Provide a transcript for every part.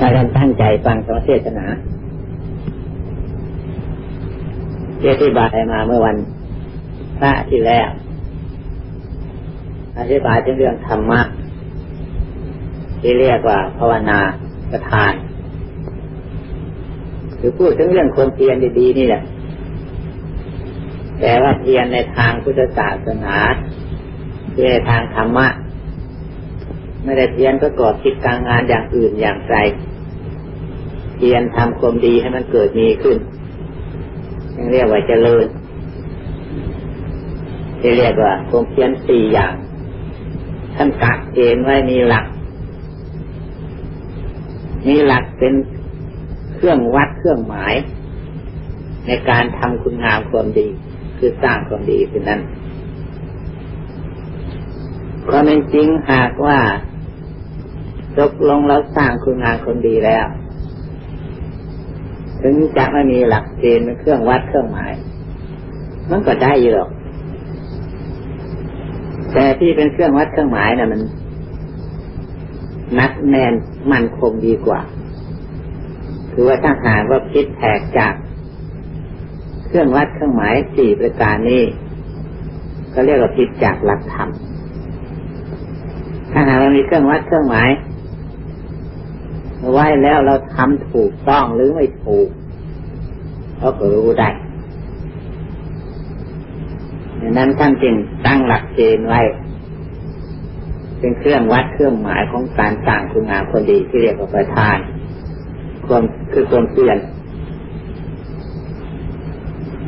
ถ้าท่านตั้งใจฟังธรรมเทศนาที่อธิบายมาเมื่อวันพระที่แล้วอธิบายถึงเรื่องธรรมะที่เรียกว่าภาวนาประทาน คือพูดถึงเรื่องความเพียรดีๆนี่แหละ แต่ว่าเพียรในทางพุทธศาสนาคือในทางธรรมะ ไม่ได้เพียรประกอบกิจการงานอย่างอื่นอย่างไร เพียรทำความดีให้มันเกิดมีขึ้นยังเรียกว่าเจริญที่เรียกว่าความเพียรสี่อย่างท่านกักเกณฑ์ไว้มีหลัก มีหลักเป็นเครื่องวัดเครื่องหมาย ในการทำคุณงามความดี คือสร้างความดีคือนั้นความเป็นจริงหากว่าตกลงแล้วสร้างคุณงามความดีแล้ว ถึงจะไม่มีหลักเกณฑ์เป็นเครื่องวัดเครื่องหมาย มันก็ได้อยู่หรอก แต่ที่เป็นเครื่องวัดเครื่องหมายนะ่ะมันนัดแน่นมั่นคงดีกว่า คือว่าถ้าหากว่าคิดแตกจากเครื่องวัดเครื่องหมายสี่ประการนี้ก็เรียกว่าผิดจากหลักธรรมถ้าหากเรามีเครื่องวัดเครื่องหมาย ไว้แล้วเราทำถูกต้องหรือไม่ถูกเราก็รู้ได้ดังนั้นท่านจึงตั้งหลักเกณฑ์ไว้ เป็นเครื่องวัดเครื่องหมายของการสร้างคุณงามคนดีที่เรียกว่าประทาน ความคือความเพียร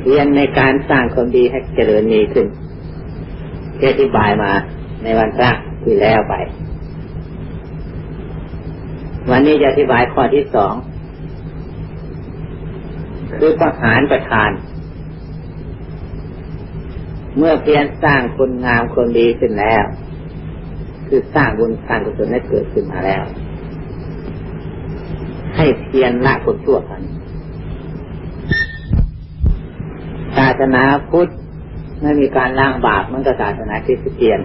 เพียรในการสร้างความดีให้เจริญมีขึ้นที่อธิบายมาในวันแรกที่แล้วไป วันนี้จะอธิบายข้อที่สองคือประหารประทาน เมื่อเพียรสร้างคุณงามคนดีขึ้นแล้ว คือสร้างบุญสร้างกุศลให้เกิดขึ้นมาแล้ว ให้เพียรละคนชั่วกันศาสนาพุทธไม่มีการล้างบาปมันก็ศาสนาคริสเตียน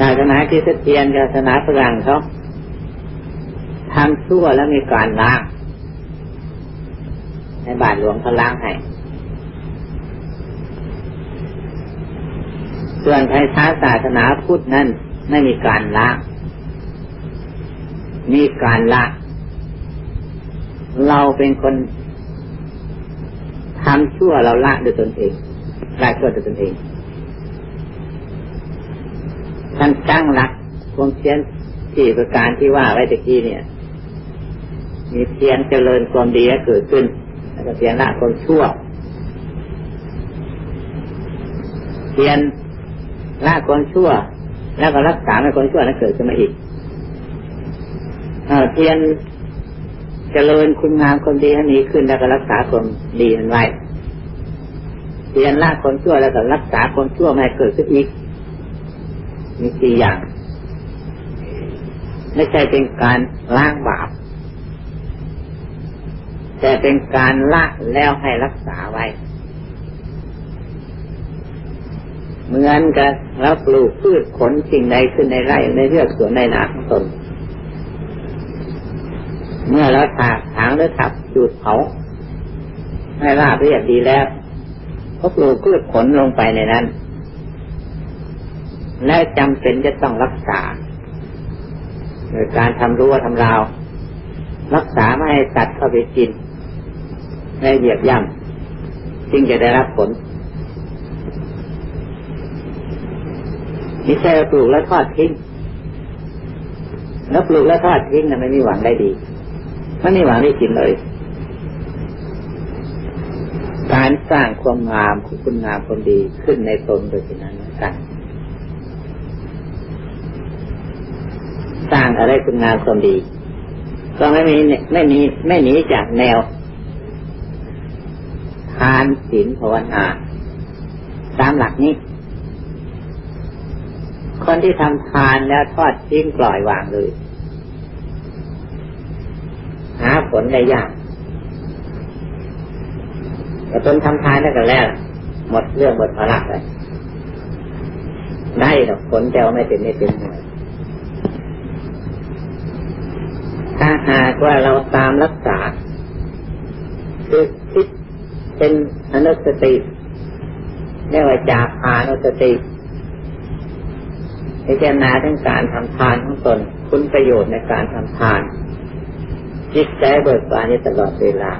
ศาสนาคริสเตียนศาสนาฝรั่งเขาทำชั่วแล้วมีการล้าง ในบาทหลวงเขาล้างให้ส่วนไทยช้าศาสนาพุทธนั้นไม่มีการล้างมีการละ เราเป็นคนทำชั่วเราละด้วยตนเองละชั่วด้วยตนเอง ท่านตั้งหลักความเพียรสี่ประการที่ว่าไว้ตะกี้เนี่ย มีเพียรเจริญความดีให้เกิดขึ้น แล้วก็เพียรละความชั่ว เพียรละความชั่ว แล้วก็รักษาไม่ความชั่วนั้นเกิดขึ้นมาอีกเพียรเจริญคุณงามความดีให้มีขึ้นแล้วก็รักษาความดีนั้นไว้เพียรละความชั่วแล้วก็รักษาความชั่วไม่เกิดขึ้นอีก มีสี่อย่าง ไม่ใช่เป็นการล้างบาป แต่เป็นการละแล้วให้รักษาไว้ เหมือนกับเราปลูกพืชผลสิ่งใดขึ้นในไร่ในเรือกสวนในนาของตนเมื่อเราถากถางหรือทับจุดเผาให้ราบเรียบดีแล้วก็ปลูกพืชผลลงไปในนั้น และจำเป็นจะต้องรักษาโดยการทำรั้วทำราว รักษาไม่ให้สัตว์เข้าไปกินไม่เหยียบย่ำจึงจะได้รับผลนี่ใช่ปลูกแล้วทอดทิ้งแล้วปลูกแล้วทอดทิ้งนะไม่มีหวังได้ดีไม่มีหวังได้กินเลย การสร้างความงามคุณงามความดีขึ้นในตนโดยที่นั้น สร้าง อะไรคุณงามความดี ก็ไม่มีไม่มีไม่หนีจากแนว ทานศีลภาวนาตามหลักนี้ คนที่ทำทานแล้วทอดทิ้งปล่อยวางเลย หาผลได้ยากแต่ตนทำทานแล้กันแล้ว หมดเรื่องหมดภาระเลยได้หรอกผลแต่ว่าไม่เป็นไม่เป็นหน่วย ถ้าหากว่าเราตามรักษา คือคิดเป็นอนุสติเรียกว่าจาพานุสติพิจารณาถึงการทำทานของตน คุณประโยชน์ในการทำทาน จิตใจเบิกบานอยู่ตลอดเวลา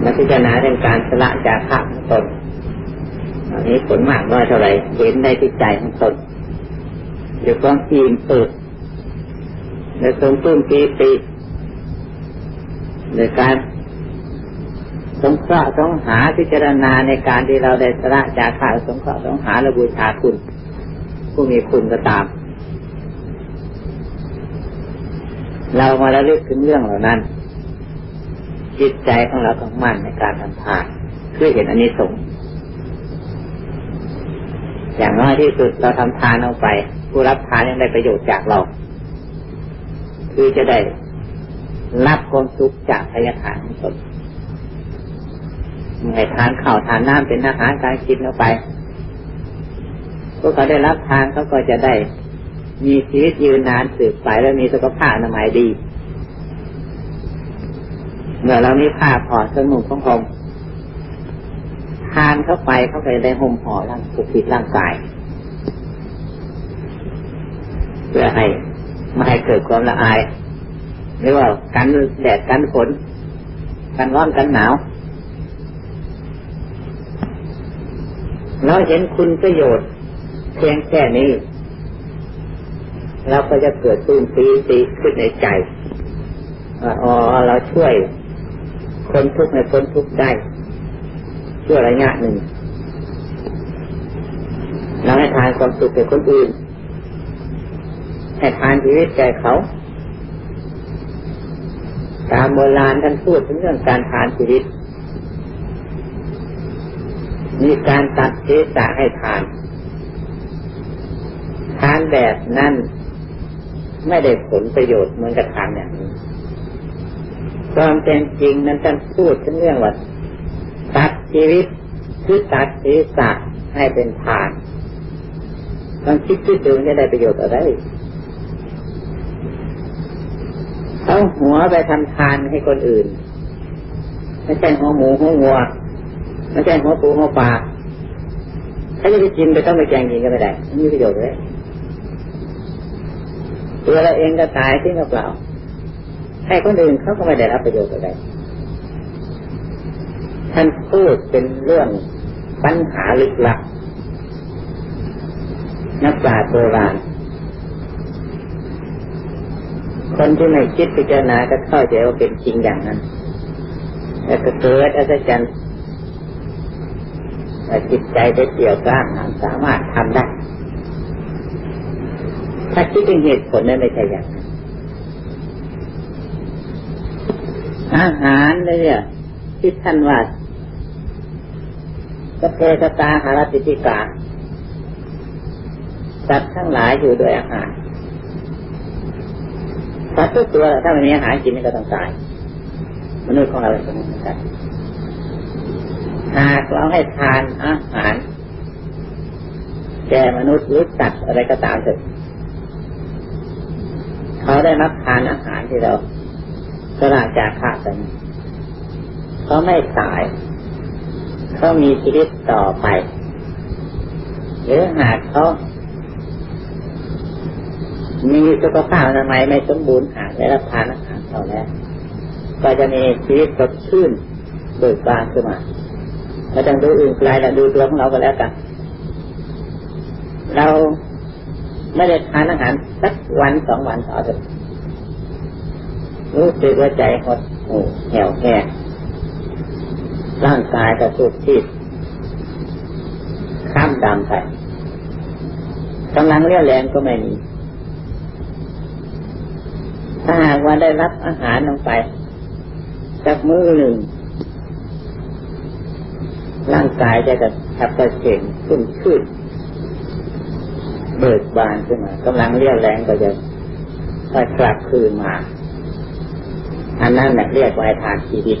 และพิจารณาเรื่องการสละจากภาพของตนอันนี้ผลมากน้อยเท่าไหร่เห็นในจิตใจของตนอยู่ความอิ่มเอิบ ในสมตุ้มปีติในการสงเคราะห์สงหาพิจารณาในการที่เราได้สละจากข้าสงเคราะห์สงหาและบูชาคุณ ผู้มีคุณก็ตาม เรามาระลึกถึงเรื่องเหล่านั้น จิตใจของเราต้องมั่นในการทำทานคือเห็นอันนี้สงส์อย่างน้อยที่สุดเราทำทานเอาไป ผู้รับทานยังได้ประโยชน์จากเรา คือจะได้รับความสุขจากพยาทานของตนเมื่อทานข้าวทานน้ำเป็นอาหารการกินเอาไปพวกเขาได้รับทานเขาก็จะได้มีชีวิตยืนนานสืบไปและมีสุขภาพอนามัยดี เมื่อเรามีผ้าผ่อสมุนของผมทานเข้าไปเข้าไปได้ห่มห่อร่างปกปิดร่างกาย เพื่อให้ไม่ให้ เกิดความละอาย หรือว่ากันแดดกันฝนกันร้อนกันหนาว เราเห็นคุณประโยชน์ เพียงแค่นี้ เราก็จะเกิดตื้นปีติขึ้นในใจว่าอ๋อเราช่วยคนทุกข์ในคนทุกข์ได้ช่วยระยะหนึ่งเราให้ทานความสุขแก่คนอื่น ให้ทานชีวิตแก่เขา ตามโบราณท่านพูดถึงเรื่องการทานชีวิต มีการตัดศีรษะให้ทาน ทานแบบนั้นไม่ได้ผลประโยชน์เหมือนกับทานอย่างนี้ความเป็นจริงนั้นท่านพูดถึงเรื่องว่าตัดชีวิตคือตัดศีรษะให้เป็นทานต้องคิดคิดดูจะได้ประโยชน์อะไร เอาหัวไปทำทานให้คนอื่น ไม่ใช่หัวหมูหัวงัวไม่ใช่หัวปูหัวปลาถ้าจะไปกินไปต้องไปแกงกินก็ไม่ได้ไม่มีประโยชน์เลยตัวเราเองก็ตายทิ้งกับเปล่าให้คนอื่นเขาก็ไม่ได้รับประโยชน์อะไรท่านพูดเป็นเรื่องปัญหาลึกลับนักปราชญ์โบราณ คนที่ไม่คิดพิจารณาก็เข้าใจว่าเป็นจริงอย่างนั้นแต่ก็เกิดอัศจรรย์จิตใจได้เกี่ยวกล้าสามารถทำได้ ถ้าคิดเป็นเหตุผลนั้นไม่ใช่อย่างนั้นอาหารเนี่ยที่ท่านว่าสเพสตาหารติติกาสัตว์ทั้งหลายอยู่ด้วยอาหาร สัตว์ทุกตัวถ้าไม่มีอาหารกินมันก็ต้องตาย มนุษย์ของเราเป็นเหมือนกันหากเราให้ทานอาหารแก่มนุษย์หรือสัตว์อะไรก็ตามเถอะเขาได้รับทานอาหารที่เราสละจากข้ากันเขาไม่ตาย เขามีชีวิตต่อไป หรือหากเขา มีสุขภาพอนามัยไม่สมบูรณ์หากได้รับทานอาหารเขาแล้วก็จะมีชีวิตสดชื่นเบิกบานขึ้นมาเราต้องดูอื่นไกลแล้วดูตัวของเราก็แล้วกัน เราไม่ได้ทานอาหารสักวันสองวันต่อเถอะรู้สึกว่าใจหดหูแหวแห้งร่างกายก็สุดที่ข้ามดำไปกำลังเรียวแรงก็ไม่มี ถ้าหากว่าได้รับอาหารลงไปจากมือหนึ่งร่างกายจะกระชับกระเฉงขึ้นขึ้นเบิกบานขึ้นมากำลังเรียวแรงก็จะค่อยกลับคืนมา อันนั้นแหละเรียกว่าทานชีวิต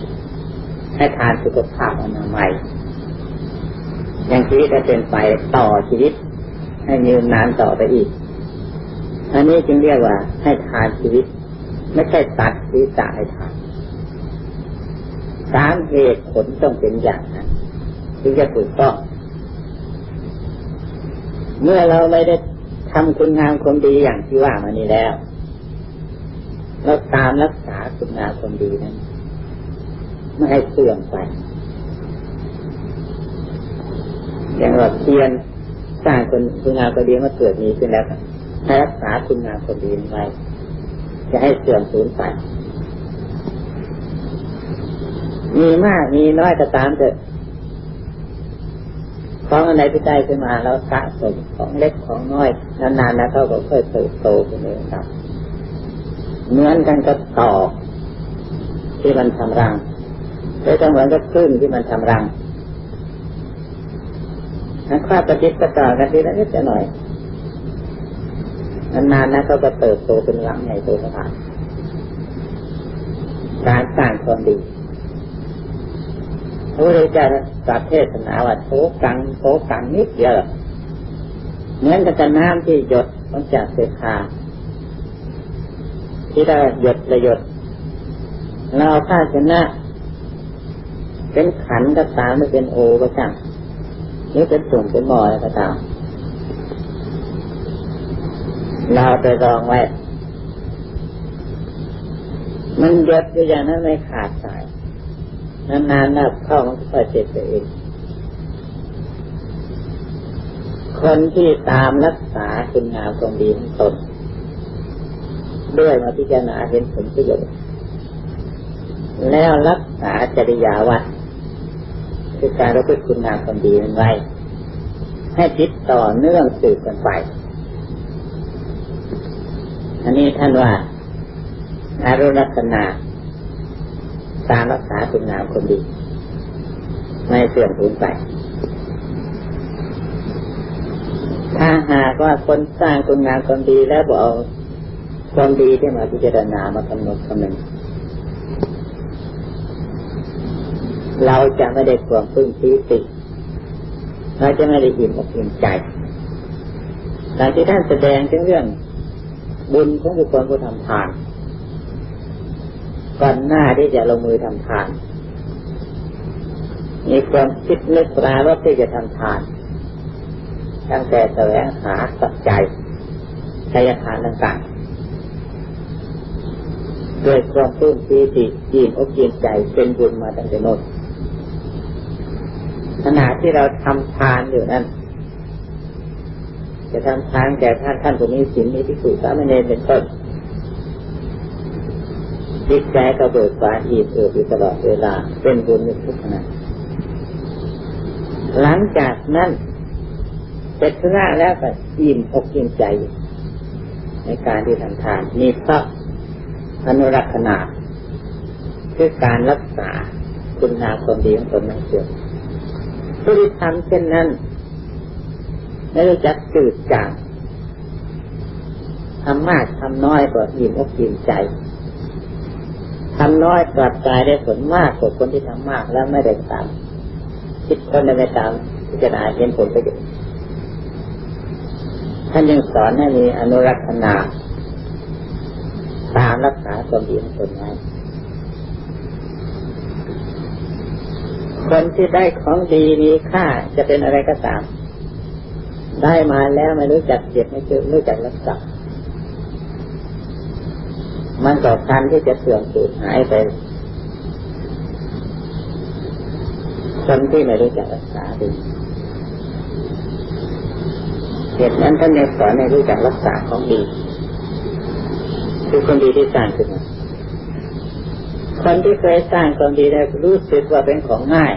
ให้ทานสุขภาพอนามัยยังชีวิตจะเป็นไปต่อชีวิต ให้ยืนนานต่อไปอีก อันนี้จึงเรียกว่าให้ทานชีวิต ไม่ใช่ตัดศีรษะให้ทานสามเหตุผลต้องเป็นอย่างนั้นถึงจะถูกต้อง เมื่อเราไม่ได้ทำคุณงามความดีอย่างที่ว่ามานี้แล้ว เราตามรักษาคุณงามความดีนั้นไม่ให้เสื่อมไปอย่างเราเพียนสร้างคนคุณงามความดีมาเกิดมีขึ้นแล้วให้รักษาคุณงามความดีไว้ จะให้เสื่อมสูญไปมีมากมีน้อยก็ตามเถอะของอะไรที่ได้ขึ้นมาเราสะสมของเล็กของน้อยนานๆนะเขาก็ค่อยเติบโตขึ้นเองครับเหมือนกันกับต่อที่มันทำรังเลยก็เหมือนกับขึ้นที่มันทำรังถ้าข้าประจิตประต่อกันทีละนิดหน่อย นานๆนะเขาก็เติบโตเป็นรังใหญ่โตขนาดการสร้างความดีพระพุทธเจ้าตรัสเทศนาว่าโถกังโถกังนิดเดียวเหมือนกับน้ำที่หยดลงจากเศษคาที่ได้หยดระหยดเราเอาผ้าชนะ เป็นขันก็ตามไม่เป็นโอก็ช่างหรือเป็นตุ่มเป็นบ่ออะไรก็ตาม เราไปรองไว้ มันหยดอยู่อย่างนั้นไม่ขาดสาย นานๆนับเข้ามันก็เจ็บไปเอง คนที่ตามรักษาคุณงามความดีของตนด้วยมาพิจารณาเห็นผลประโยชน์แล้วรักษาจริยาวัดคือการรักษาคุณงามความดีนั้นไว้ให้ติดต่อเนื่องสืบกันไป อันนี้ท่านว่าอารุณักนาตามรักษาคุณงามคนดี ไม่เสื่อมสูญไป ถ้าหากว่าคนสร้างคุณงามคนดีแล้วบอกเอาความดีที่มาพิจารณามากำหนดคำนึงเราจะไม่ได้ความพึ่งทีติเราจะไม่ได้อิ่มอกอิ่มใจหลังที่ท่านแสดงถึงเรื่อง บุญของบุคคลผู้ทำทานก่อนหน้าที่จะลงมือทำทาน มีความคิดนึกปราว่าที่จะทำทาน ตั้งแต่แสวงหาสัจใจชัยทานต่างๆด้วยความปลื้มปีติยินอกยินใจเป็นบุญมาตั้งแต่นนขณะที่เราทำทานอยู่นั้น จะทำทานแก่ท่านท่านผู้มีศีลมีที่สุสามเณรเป็นต้นจิตใจก็เบิกบานอิ่มเอิบอยู่ตลอดเวลา เป็นบุญในทุกขณะหลังจากนั้นเสร็จธุระแล้วก็อิ่มอกอิ่มใจ ในการที่ทำทานมีพระอนุรักษณาคือการรักษาคุณงามความดีของตนนั้นเสื่อมผู้ที่ทำเช่นนั้น ไม่รู้จักจืดจางทำมากทำน้อยก็อิ่มอกอิ่มใจทำน้อยกลับกลายได้ผลมากกว่าคนที่ทำมากแล้วไม่ได้ตามคิดคนไม่ตามพิจารณาเห็นผลประโยชน์ท่านยังสอนให้มีอนุรักษณาตามรักษาความดีของตนไว้คนที่ได้ของดีมีค่าจะเป็นอะไรก็ตาม ได้มาแล้วไม่รู้จักเก็บไม่รู้จักรักษามันก็คันที่จะเสื่อมสูญหายไปคนที่ไม่รู้จักรักษาดีเหตุนั้นท่านในสอนในรู้จักรักษาของดี คือคนดีที่สร้างขึ้นมาคนที่เคยสร้างความดีได้รู้สึกว่าเป็นของง่าย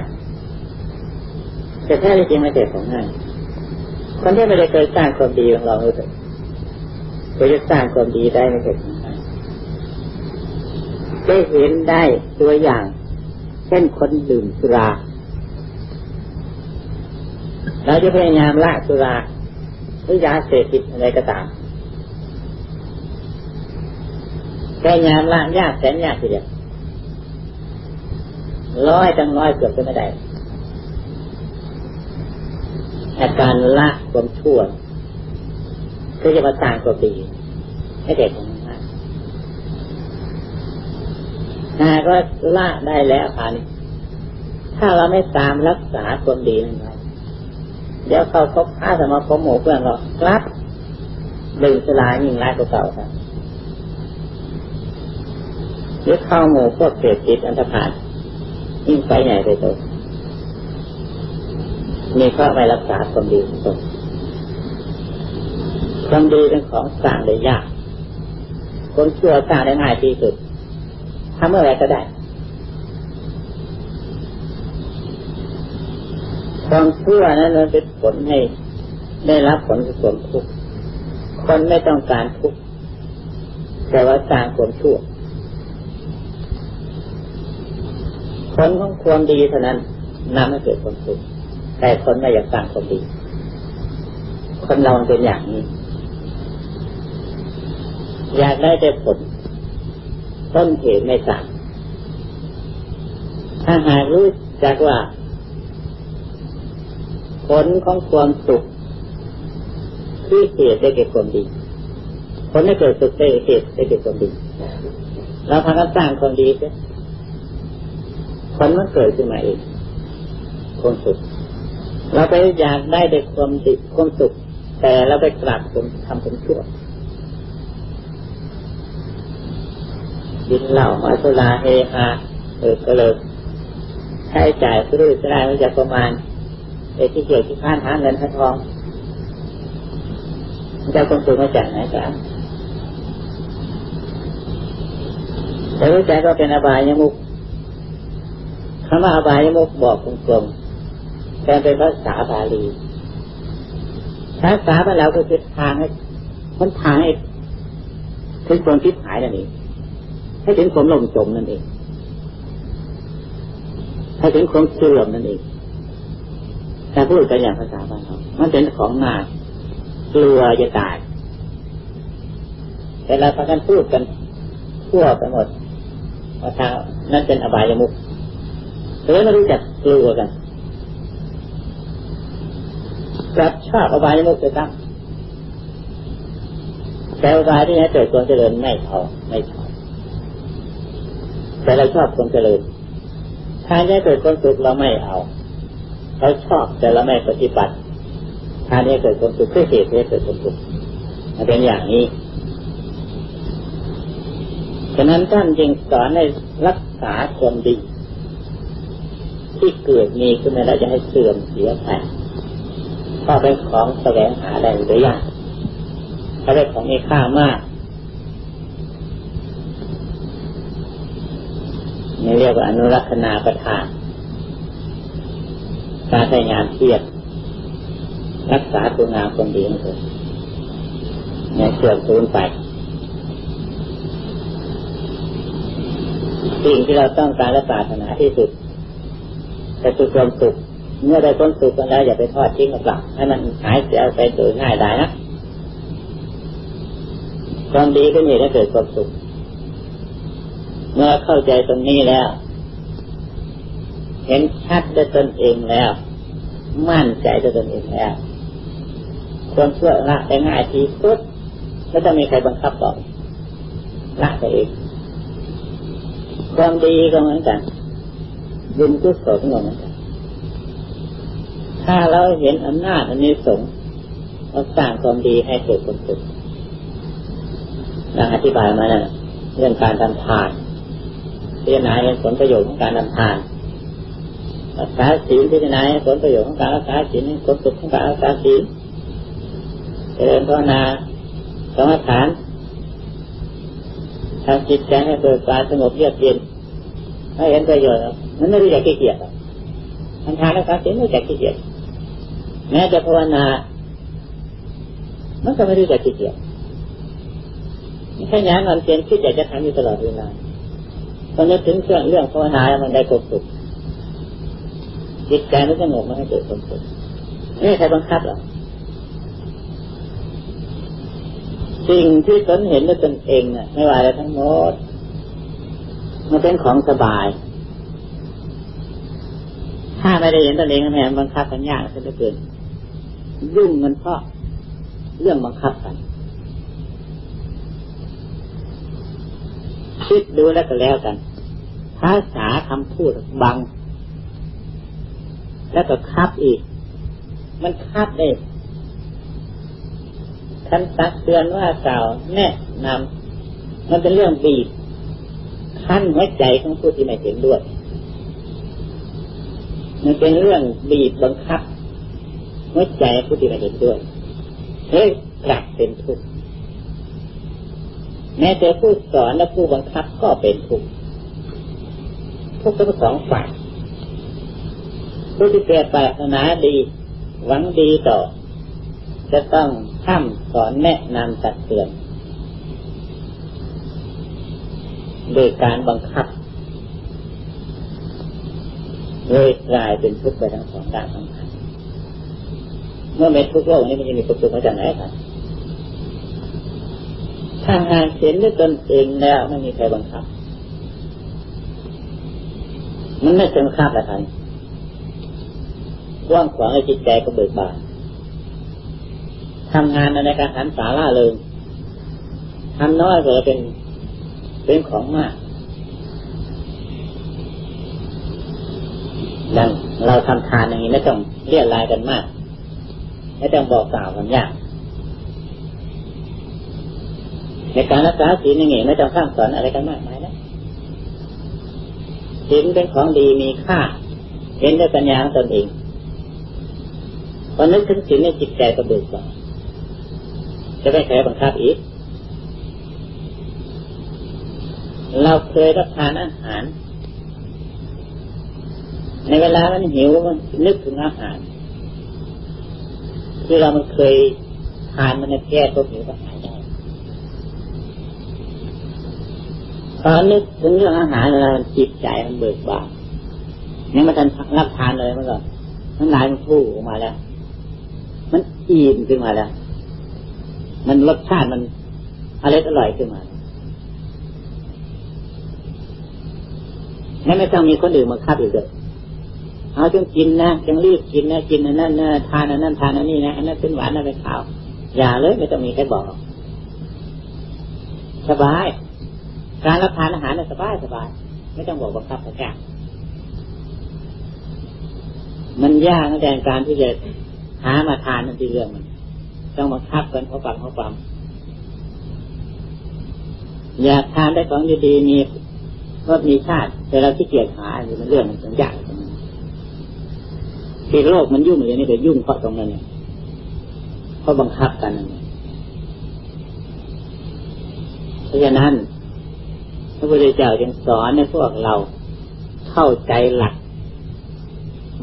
แต่แท้จริงไม่ใช่ของง่าย คนที่ไม่ได้เคยสร้างความดีของเราเลยก็จะสร้างความดีได้ไม่ใช่ของได้เห็นได้ตัวอย่าง เช่นคนดื่มสุราเราจะพยายามละสุราหรือยาเสพติดอะไรก็ตามพยายามละยากแสนยากทีเดียวร้อยจังร้อยเกือบจะไม่ได้ แต่การละความชั่วก็จะมาสร้างตัวดีให้เด็กของมันได้ถ้าก็ละได้แล้วค่ะนี่ถ้าเราไม่ตามรักษาคนดีนั่นไว้เดี๋ยวเขาพบค้าสมาคมหมู่เพื่อนเรากลับดื่มสลายยิ่งร้ายกว่าเก่าครับหรือเข้าหมู่พวกเสพติดอันธพาลยิ่งไปใหญ่ไปโต มีเพราะไม่รักษาความดีของตนความดีเป็นของสร้างได้ยากคนชั่วสร้างได้ง่ายที่สุดทำเมื่อไรก็ได้ ความชั่วนั้นมันเป็นผลให้ได้รับผลกุศลทุกข์คนไม่ต้องการทุกข์แต่ว่าสร้างความชั่วผลของความดีเท่านั้นนำให้เกิดความสุข แต่คนไม่อยากสร้างความดีคนเราเป็นอย่างนี้ อยากได้แต่ผล ต้นเหตุไม่สั่งถ้าหากรู้จักว่า ผลของความสุขที่เหตุได้เกิดความดี ผลให้เกิดสุขได้เหตุได้เกิดความดีเราพากันสร้างความดีเสียผลมันเกิดขึ้นมาเองความสุข เราไปอยากได้แต่ความดีความสุข แต่เราไปกลับคนทำเป็นชั่วดินเหล้ามาสุราเฮฮาเออก็เลยใช้จ่ายซื้อจะได้ไม่จากประมาณไอ้ที่เกี่ยวที่ข้านหาเงินหาทองจะความสุขมาจากไหนกันแต่รู้ใจก็เป็นอบายยมุกคำว่าอบายยมุกบอกกลมๆ แต่เป็นภาษาบาลีภาษาบาลีเราก็คือทางให้มันทางให้ถึงความคิดหายนั่นเองให้ถึงความลงจมนั่นเองให้ถึงความเสื่อมนั่นเองแต่พูดกันอย่างภาษาบ้านเรามันเป็นของนากลัวจะตายแต่เราพากันพูดกันทั่วไปหมดว่าทางนั่นเป็นอบายมุกเลยไม่รู้จักกลัวกัน กลับชอบอบายมุกจะตั้งแต่อบายที่ให้เกิดความเจริญไม่พอไม่ชอบแต่เราชอบความเจริญถ้าให้เกิดความสุขเราไม่เอาเราชอบแต่เราไม่ปฏิบัติถ้าให้เกิดความสุขเพื่อเหตุให้เกิดความสุขมันเป็นอย่างนี้ฉะนั้นท่านจึงสอนให้รักษาความดี ที่เกิดมีขึ้นมาแล้วจะให้เสื่อมเสียไป เพราะเป็นของแสวงหาได้หรือยากถ้าเป็นของมีค่ามากนี่เรียกว่าอนุรักษนาประทาน การใช้งานเทียบ รักษาตัวงามคนดีนั่นเองเนี่ยเสื่อมสูญไปสิ่งที่เราต้องการและปรารถนาที่สุดแต่คือความสุข เมื่อได้ความสุขกันแล้วอย่าไปทอดทิ้งกับหลักให้มันหายเสียไปโดยง่ายได้นะความดีก็มีได้เกิดความสุข เมื่อเข้าใจตรงนี้แล้ว เห็นชัดด้วยตนเองแล้ว มั่นใจด้วยตนเองแล้วความชั่วละได้ง่ายที่สุดไม่ต้องมีใครบังคับต่อละตัวเองความดีก็เหมือนกันบุญกุศลก็เหมือนกัน ถ้าเราเห็นอำนาจอันนี้สงเราสร้างความดีให้เกิดความสุขดังอธิบายมาเนี่ยเรื่องการทำทานพิจารณาเห็นผลประโยชน์ของการทำทานรักษาศีลพิจารณาเห็นผลประโยชน์ของการรักษาศีลเห็นผลสุขของการรักษาศีลเจริญภาวนาสมาทานทำจิตใจให้เกิดการสงบเยือกเย็นไม่เห็นประโยชน์มันไม่รู้จักขี้เกียจทำทานแล้วครับเห็นไม่รู้จักขี้เกียจ แม้จะภาวนา มันก็ไม่รู้จักขี้เกียจแค่นี้มันเพียนคิดอยากจะทำอยู่ตลอดเวลาตอนนี้ถึงเรื่องเรื่องภาวนาแล้วมันได้ความสุขจิตใจมันสงบมันให้เกิดความสุขนี่ใครบังคับหรอสิ่งที่ตนเห็นด้วยตนเองน่ะ ไม่ว่าอะไรทั้งหมด มันเป็นของสบาย ถ้าไม่ได้เห็นตนเองแม่บังคับกันยากซะเหลือเกิน ยุ่งมันเพราะเรื่องบังคับกัน คิดดูแล้วก็แล้วกัน ภาษาคำพูดบัง แล้วก็คับอีก มันคับได้คันตักเตือนว่ากล่าวแนะนำมันเป็นเรื่องบีบขั้นหัวใจของผู้ที่ไม่เห็นด้วย มันเป็นเรื่องบีบบังคับ หัวใจผู้ที่ไม่เห็นด้วยเฮ้ยกลับเป็นทุกข์แม้แต่ผู้สอนและผู้บังคับก็เป็นทุกข์ทุกข์ทั้งสองฝ่ายผู้ที่เกิดปรารถนาดี หวังดีต่อ จะต้องห้ามสอนแนะนำตักเตือนโดยการบังคับเลยกลายเป็นทุกข์ไปทั้งสองด้านทั้งคัน เมื่อไม่ทุกโลกนี้มันจะมีความสุขมาจากไหนกันถ้าหากเห็นด้วยตนเองแล้วไม่มีใครบังคับ มันไม่เป็นบังคับอะไรว่างขวางในจิตใจก็เบิกบานทำงานในการหันสาล่าเลยทำน้อยก็เป็นเป็นของมากดังเราทำทานอย่างนี้ไม่ต้องเรียรายกันมาก ไม่ต้องบอกกล่าวกันยากในการรักษาศีลย่างนี้ไม่ต้องข้ามสอนอะไรกันมากมายนะศีลเป็นของดีมีค่าเห็นด้วยปัญญาของตนเองพอนึกถึงศีลในจิตใจก็เบิกบานจะไม่แพ้บังคับอีก เราเคยรับทานอาหาร ในเวลามันหิวมันนึกถึงอาหาร ที่เรามันเคยทานมันแก้ตัวหิวก็หายได้ตอนนึกถึงเรื่องอาหารเราจิตใจมันเบิกบานยังไม่ทันรับทานเลยมันก็น้ำลายมันพุ่ออกมาแล้ว มันอิ่มขึ้นมาแล้ว มันรสชาติมันอร่อยอร่อยขึ้นมาไม่ต้องมีคนอื่นมาคับอีกเลย เอาจงกินนะจงรีบกินนะกินอันนั้นนะทานอันนั้นทานอันนี้นะอันนั้นเป็นหวานอันนั้นเป็นขาวอย่าเลยไม่ต้องมีใครบอก สบาย การรับทานอาหารนะสบายสบาย ไม่ต้องบอกบังคับพระเจ้ามันยากในการที่จะหามาทานนั่นที่เรื่องมันต้องบังคับกันเขาฟังเขาฟังอยากทานได้ของดีๆมีรสมีชาติ แต่เราที่เกียจหาอยู่มันเรื่องมันยาก ที่โลกมันยุ่งอย่างนี้ไปยุ่งเพราะตรงนั้นเนี่ยเพราะบังคับกันนั่นเพราะฉะนั้นพระพุทธเจ้าจึงสอนให้พวกเราเข้าใจหลัก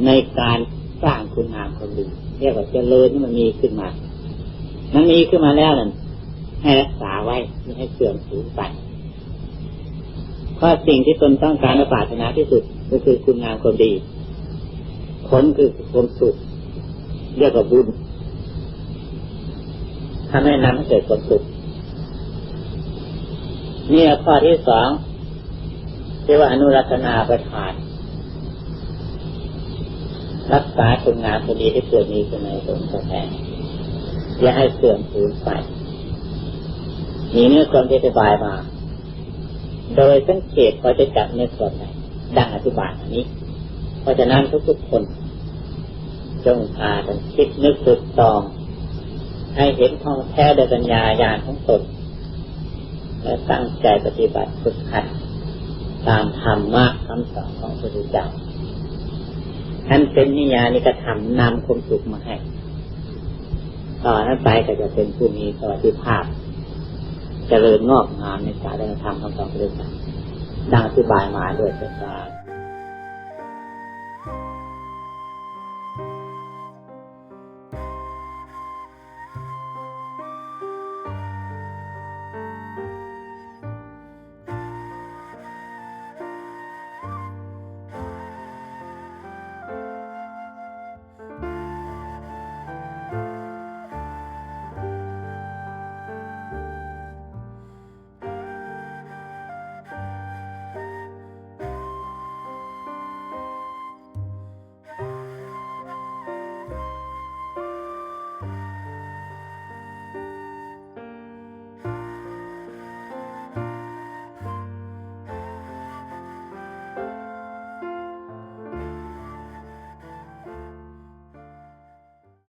ในการสร้างคุณงามความดีเรียกว่าเจริญที่มันมีขึ้นมา มันมีขึ้นมาแล้วนั่นให้รักษาไว้ไม่ให้เสื่อมสูญไปเพราะสิ่งที่ตนต้องการและปรารถนาที่สุดก็คือคุณงามความดี ผลคือความสุขเรียกว่าบุญทำให้นำให้เกิดความสุขนี่ข้อที่สองเรียกว่าอนุรักษนาประทาน รักษาคุณงามความดีที่เกิดมีขึ้นในตนแท้อย่าให้เสื่อมสูญไปมีเนื้อความที่อธิบายมา โดยสังเกตพอจะจับเนื้อส่วนไหนดังอธิบายอันนี้ เพราะฉะนั้นทุกๆคน จงพากันคิดนึกตึกตอง ให้เห็นท่องแท้โดยปัญญาญาณของตนและตั้งใจปฏิบัติฝึกหัดตามธรรมะคำสอนของพระพุทธเจ้าท่านเป็นนิยานิกระทำนำความสุขมาให้ ต่อนนั้นไปก็จะเป็นผู้มีสวัสดิภาพเจริญงอกงามในสายธรรมคำสอนพระพุทธเจ้าดังอธิบายมาด้วยประการ